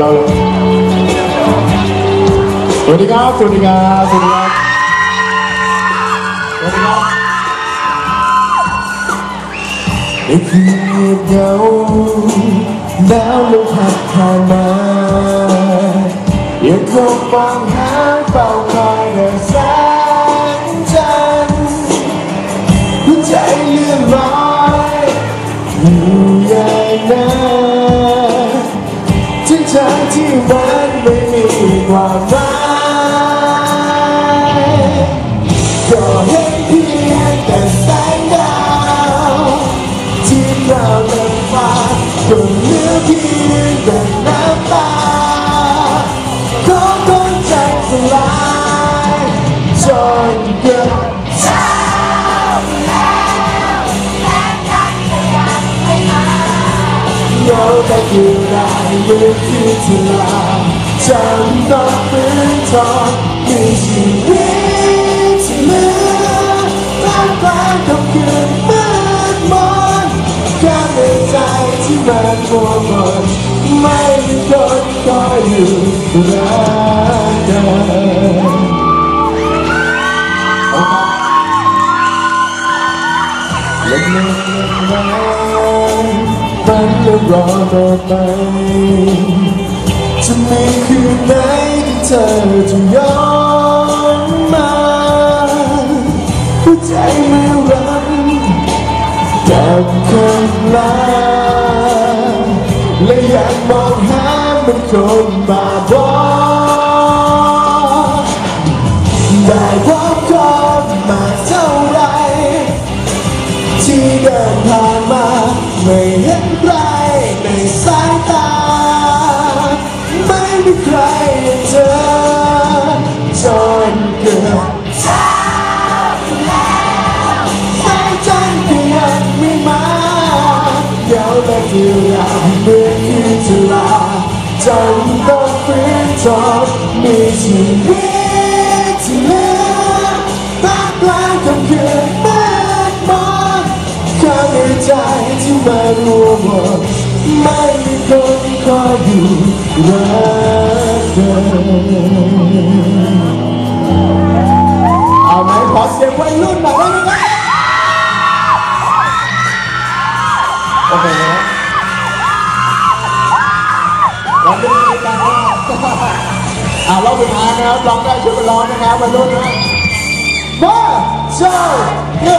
เราสวัสดีครับ สวัสดีครับ สวัสดีครับสวัสดีครับไอคืนเหงาดาวลมพัดผ่านมายังคงมอง ทั้งทางที่มันไม่มีความหมายก็เห็นเพียงแต่แสงดาวที่เราเดินฟ้าก็เหลือเพียงแต่น้ำตาของคนใจสลายจนเกิด โยแต่อยู่ได้ยืนที่เธอลาฉันต้องฝืนทนมีชีวิตที่เหลือท่ามก ลางค่ำคืนมืดมนแค่ในใจที่มันมัวหมนไม่มีคนคอยอยู่รักกันเล็กน้อยรักมันจะรอต่อไป จะมีคืนไหนที่เธอจะย้อนมาหัวใจไม่รักกับคนลาและยังมองหาเป็นคนบาบอได้พบคนมาเท่าไรที่เดินผ่านมา นใครในสายตา ไม่มีใครอย่างเธอจนเกิดไม่จันก็ยังไม่มาเดี๋ยวและเดียวดายเมื่อคืนจะลาจนต้องฝืนทนมีชีวิต มันมัวหมองไม่มีคนคอยอยู่รักเธอเอาไหมขอเสียงวัยรุ่นหน่อยได้ไหมโอเคนะวันนี้มีการว่าอ่ารอบสุดท้ายนะครับร้องได้ช่วยกันร้องนะครับวัยรุ่นนะมาเจ้าเยอ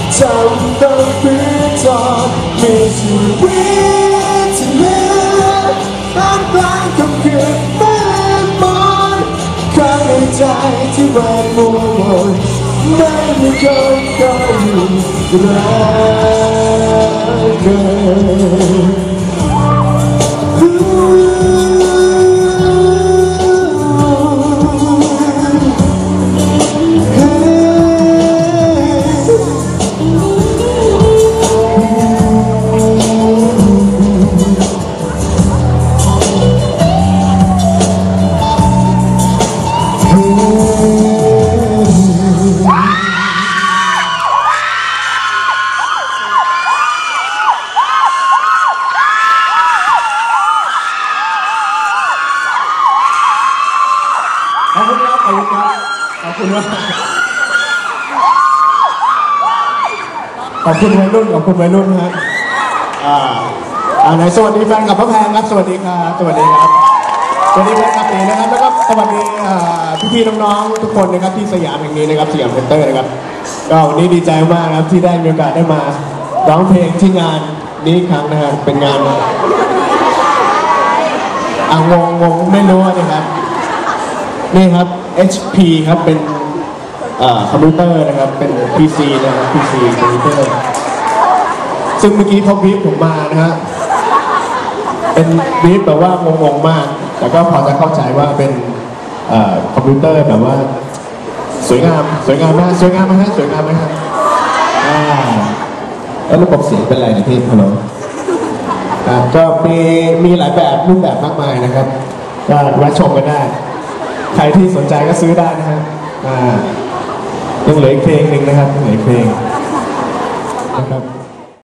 เดียวได้เมื่อคืนจำต้องฝืนทนมีชีวิตที่เหลือท่ามกลางคำคืนมืดมนข้างในใจที่มันมัวหมองไม่มีคนคอยอยู่รักกัน ขอบคุณมากขอบคุณวัยรุ่นขอบคุณวัยรุ่นฮะอ่าอ่าไหนสวัสดีแฟนกับพระแพงครับ สวัสดีครับสวัสดีครับสวัสดีแฟนคลับเอนะครับ แล้วก็สวัสดีอ่าพี่ๆน้องๆทุกคนนะครับที่สยามแห่งนี้นะครับสยามเซ็นเตอร์นะครับก็วันนี้ดีใจมากนะครับที่ได้มีโอกาสได้มาร้องเพลงที่งานนี้อีกครั้งนะครับเป็นงานอ่างงงงไม่รู้นะครับ นี่ครับ HP ครับ เป็นคอมพิวเตอร์นะครับ เป็น PC นะครับ PC คอมพิวเตอร์ ซึ่งเมื่อกี้เขาบีบผมมานะฮะ เป็นบีบแบบว่างงๆมาก แต่ก็พอจะเข้าใจว่าเป็นคอมพิวเตอร์แบบว่า สวยงาม สวยงามมากสวยงามไหมฮะสวยงามไหมครับแล้วระบบเสียงเป็นไรนะพี่ฮัลโหลก็มีมีหลายแบบรูปแบบมากมายนะครับ ก็แวะชมกันได้ ใครที่สนใจก็ซื้อได้นะฮะอ่ายังเหลืออีกเพลงหนึ่งนะครับเหลืออีกเพลงนะครับ